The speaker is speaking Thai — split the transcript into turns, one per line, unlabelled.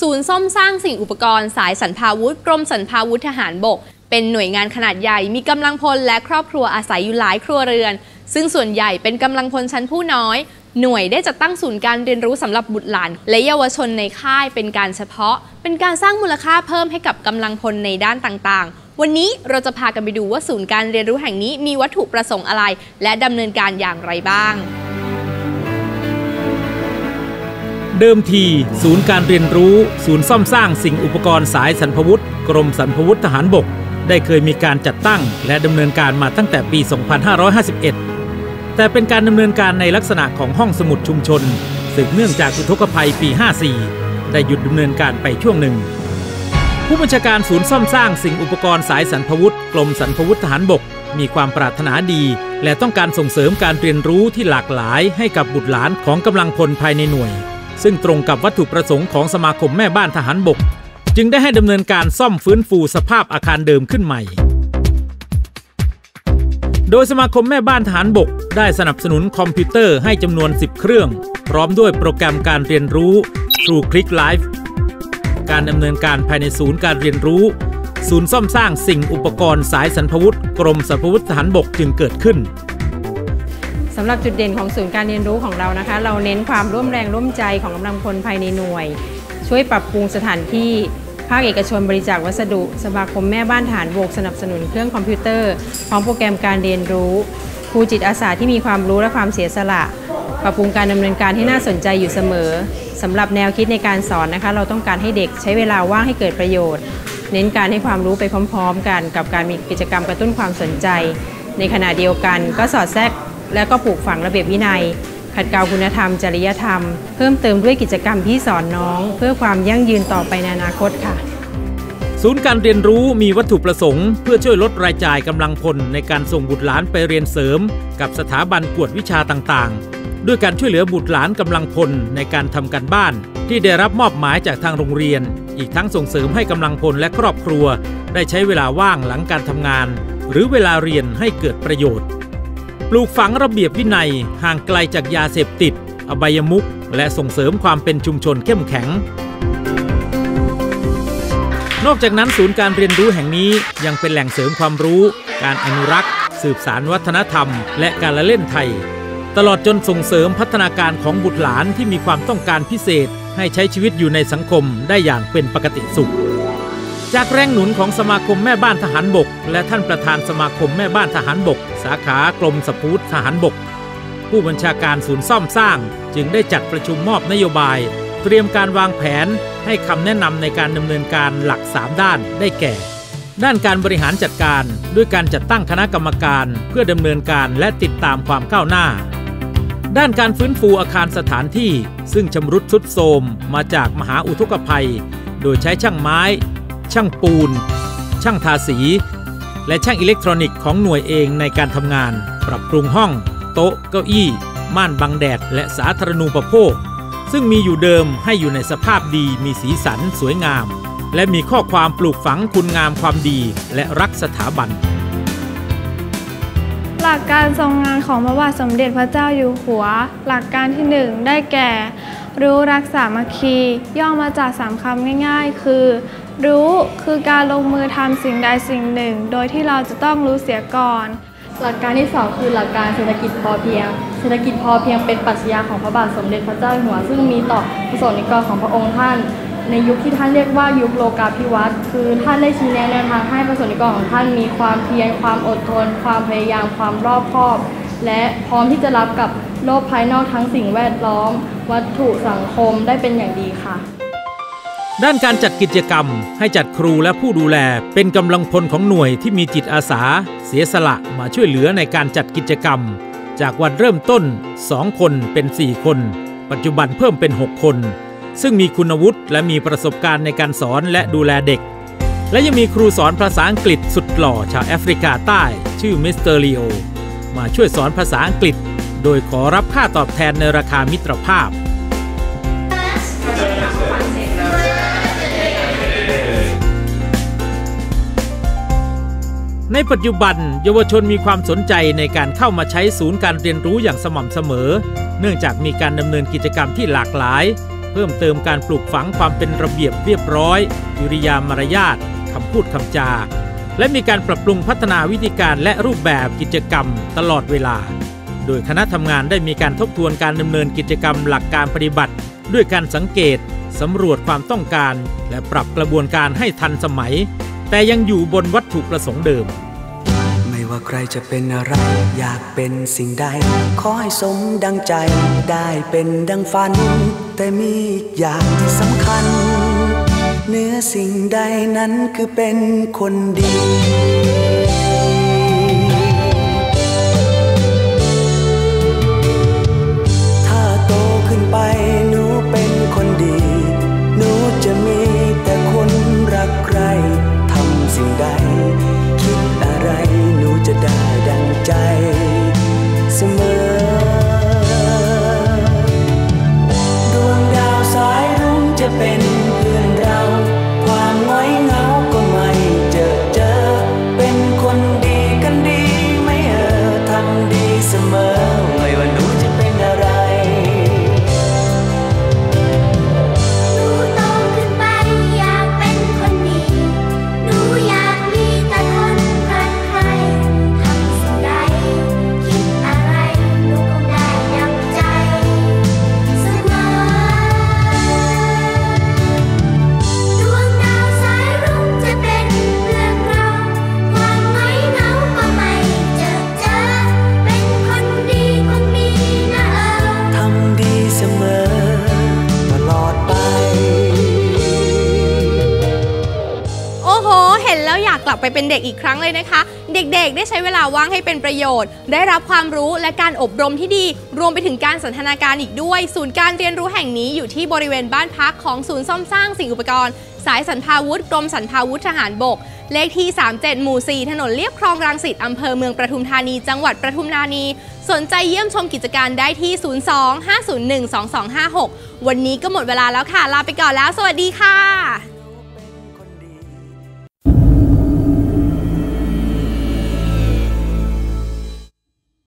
ศูนย์ซ่อมสร้างสิ่งอุปกรณ์สายสันพาวุธ กรมสันพาวุธทหารบก เป็นหน่วยงานขนาดใหญ่มีกำลังพลและครอบครัวอาศัยอยู่หลายครัวเรือน ซึ่งส่วนใหญ่เป็นกำลังพลชั้นผู้น้อย หน่วยได้จัดตั้งศูนย์การเรียนรู้สำหรับบุตรหลาน และเยาวชนในค่ายเป็นการเฉพาะ เป็นการสร้างมูลค่าเพิ่มให้กับกำลังพลในด้านต่างๆ วันนี้เราจะพากันไปดูว่าศูนย์การเรียนรู้แห่งนี้มีวัตถุประสงค์อะไร และดำเนินการอย่างไรบ้าง
เดิมที ศูนย์การเรียนรู้ ศูนย์ซ่อมสร้างสิ่งอุปกรณ์สายสรรพวุธ กรมสรรพวุธทหารบก ได้เคยมีการจัดตั้ง และดำเนินการมาตั้งแต่ปี 2551 แต่เป็นการดำเนินการในลักษณะของห้องสมุดชุมชนสืบเนื่องจากอุทกภัยปี 54 ได้หยุดดำเนินการไปช่วงหนึ่ง ผู้บัญชาการศูนย์ซ่อมสร้างสิ่งอุปกรณ์สายสรรพวุธ กรมสรรพวุธทหารบก มีความปรารถนาดี และต้องการส่งเสริมการเรียนรู้ที่หลากหลายให้กับบุตรหลานของกำลังพลภายในหน่วย ซึ่งตรงกับวัตถุประสงค์ของสมาคมแม่บ้านทหารบก จึงได้ให้ดำเนินการซ่อมฟื้นฟูสภาพอาคารเดิมขึ้นใหม่ โดยสมาคมแม่บ้านทหารบก ได้สนับสนุนคอมพิวเตอร์ให้จำนวน 10 เครื่อง พร้อมด้วยโปรแกรมการเรียนรู้ True Click Live การดำเนินการภายในศูนย์การเรียนรู้ ศูนย์ซ่อมสร้างสิ่งอุปกรณ์สายสรรพวุธกรมสรรพวุธทหารบกจึงเกิดขึ้น
สำหรับจุดเด่นของศูนย์การเรียนรู้ของเรานะคะ เราเน้นความร่วมแรงร่วมใจของกำลังพลภายในหน่วย ช่วยปรับปรุงสถานที่ภาคเอกชนบริจาควัสดุ สมาคมแม่บ้านฐานบกสนับสนุนเครื่องคอมพิวเตอร์พร้อมโปรแกรมการเรียนรู้ครูจิตอาสาที่มีความรู้และความเสียสละ ปรับปรุงการดำเนินการให้น่าสนใจอยู่เสมอสำหรับแนวคิดในการสอนนะคะ เราต้องการให้เด็กใช้เวลาว่างให้เกิดประโยชน์ เน้นการให้ความรู้ไปพร้อม ๆ กัน กับการมีกิจกรรมกระตุ้นความสนใจ ในขณะเดียวกันก็สอดแทรก และก็ปลูกฝังระเบียบวินัย ขัดเกลาคุณธรรม จริยธรรม เพิ่มเติมด้วยกิจกรรมที่สอนน้อง เพื่อความยั่งยืนต่อไปในอนาคตค่ะ
ศูนย์การเรียนรู้มีวัตถุประสงค์ เพื่อช่วยลดรายจ่ายกำลังพลในการส่งบุตรหลานไปเรียนเสริม กับสถาบันกวดวิชาต่างๆ ด้วยการช่วยเหลือบุตรหลานกำลังพลในการทำการบ้าน ที่ได้รับมอบหมายจากทางโรงเรียน อีกทั้งส่งเสริมให้กำลังพลและครอบครัว ได้ใช้เวลาว่างหลังการทำงาน หรือเวลาเรียนให้เกิดประโยชน์ ปลูกฝังระเบียบวินัยห่างไกลจากยาเสพติด อบายมุขและส่งเสริมความเป็นชุมชนเข้มแข็ง นอกจากนั้นศูนย์การเรียนรู้แห่งนี้ยังเป็นแหล่งเสริมความรู้ การอนุรักษ์ สืบสารวัฒนธรรม และการละเล่นไทย ตลอดจนส่งเสริมพัฒนาการของบุตรหลานที่มีความต้องการพิเศษ ให้ใช้ชีวิตอยู่ในสังคมได้อย่างเป็นปกติสุข จากแรงหนุนของสมาคมแม่บ้านทหารบก และท่านประธานสมาคมแม่บ้านทหารบก สาขากรมสพูตทหารบก ผู้บัญชาการศูนย์ซ่อมสร้าง จึงได้จัดประชุมมอบนโยบาย เตรียมการวางแผนให้คำแนะนำในการดำเนินการหลัก 3 ด้านได้แก่ ด้านการบริหารจัดการด้วยการจัดตั้งคณะกรรมการเพื่อดำเนินการและติดตามความก้าวหน้า ด้านการฟื้นฟูอาคารสถานที่ ซึ่งชำรุดทรุดโทรมมาจากมหาอุทกภัย โดยใช้ช่างไม้ ช่างปูน ช่างทาสี และช่างอิเล็กทรอนิกส์ของหน่วยเองในการทำงาน ปรับปรุงห้อง โต๊ะ เก้าอี้ ม่านบังแดด และสาธารณูปโภค ซึ่งมีอยู่เดิมให้อยู่ในสภาพดีมีสีสันสวยงาม และมีข้อความปลูกฝังคุณงามความดีและรักสถาบัน
หลักการทรงงานของพระบาทสมเด็จพระเจ้าอยู่หัว หลักการที่หนึ่งได้แก่ รู้รักสามัคคี ย่อมาจากสามคำง่าย ๆ คือ รู้คือการลงมือทำสิ่งใดสิ่งหนึ่ง โดยที่เราจะต้องรู้เสียก่อน
หลักการที่ 2 คือหลักการเศรษฐกิจพอเพียง เศรษฐกิจพอเพียงเป็นปรัชญาของพระบาทสมเด็จพระเจ้าอยู่หัว ซึ่งมีต่อประสงค์นิกรของพระองค์ท่าน ในยุคที่ท่านเรียกว่ายุคโลกาภิวัตน์คือท่านได้ชี้แนะแนวทางให้ประสงค์นิกรของท่านมีความเพียรความอดทน ความพยายามความรอบคอบ และพร้อมที่จะรับกับโลกภายนอกทั้งสิ่งแวดล้อม วัตถุสังคมได้เป็นอย่างดีค่ะ
ด้านการจัดกิจกรรม ให้จัดครูและผู้ดูแล เป็นกำลังพลของหน่วยที่มีจิตอาสา เสียสละมาช่วยเหลือในการจัดกิจกรรม จากวันเริ่มต้น 2 คนเป็น 4 คน ปัจจุบันเพิ่มเป็น 6 คน ซึ่งมีคุณวุฒิและมีประสบการณ์ในการสอนและดูแลเด็ก และยังมีครูสอนภาษาอังกฤษสุดหล่อชาวแอฟริกาใต้ ชื่อมิสเตอร์ลีโอมาช่วยสอนภาษาอังกฤษ โดยขอรับค่าตอบแทนในราคามิตรภาพ ในปัจจุบันเยาวชนมีความสนใจในการเข้ามาใช้ศูนย์การเรียนรู้อย่างสม่ำเสมอ เนื่องจากมีการดำเนินกิจกรรมที่หลากหลาย เพิ่มเติมการปลูกฝังความเป็นระเบียบเรียบร้อยกิริยามารยาทคำพูดคำจา และมีการปรับปรุงพัฒนาวิธีการและรูปแบบกิจกรรมตลอดเวลา โดยคณะทำงานได้มีการทบทวนการดำเนินกิจกรรมหลักการปฏิบัติ ด้วยการสังเกตสำรวจความต้องการ และปรับกระบวนการให้ทันสมัย แต่ยังอยู่บนวัตถุประสงค์เดิม
ไม่ว่าใครจะเป็นอะไร อยากเป็นสิ่งใด ขอให้สมดังใจ ได้เป็นดังฝัน แต่มีอีกอย่างที่สำคัญเนื้อสิ่งใดนั้นคือเป็นคนดี
ลับไปเป็นเด็กอีกครั้งเลยนะคะ เด็กๆ ได้ใช้เวลาว่างให้เป็นประโยชน์ ได้รับความรู้และการอบรมที่ดี รวมไปถึงการสันทนาการอีกด้วย ศูนย์การเรียนรู้แห่งนี้อยู่ที่บริเวณบ้านพักของศูนย์ซ่อมสร้างสิ่งอุปกรณ์ สายสันพาวุธกรมสันพาวุธทหารบก เลขที่ 37 หมู่ 4 ถนนเลียบคลองรังสิตอำเภอเมืองประทุมธานี จังหวัดประทุมธานี สนใจเยี่ยมชมกิจการได้ที่ 02 501 2256 วันนี้ก็หมดเวลาแล้วค่ะ ลาไปก่อนแล้ว สวัสดีค่ะ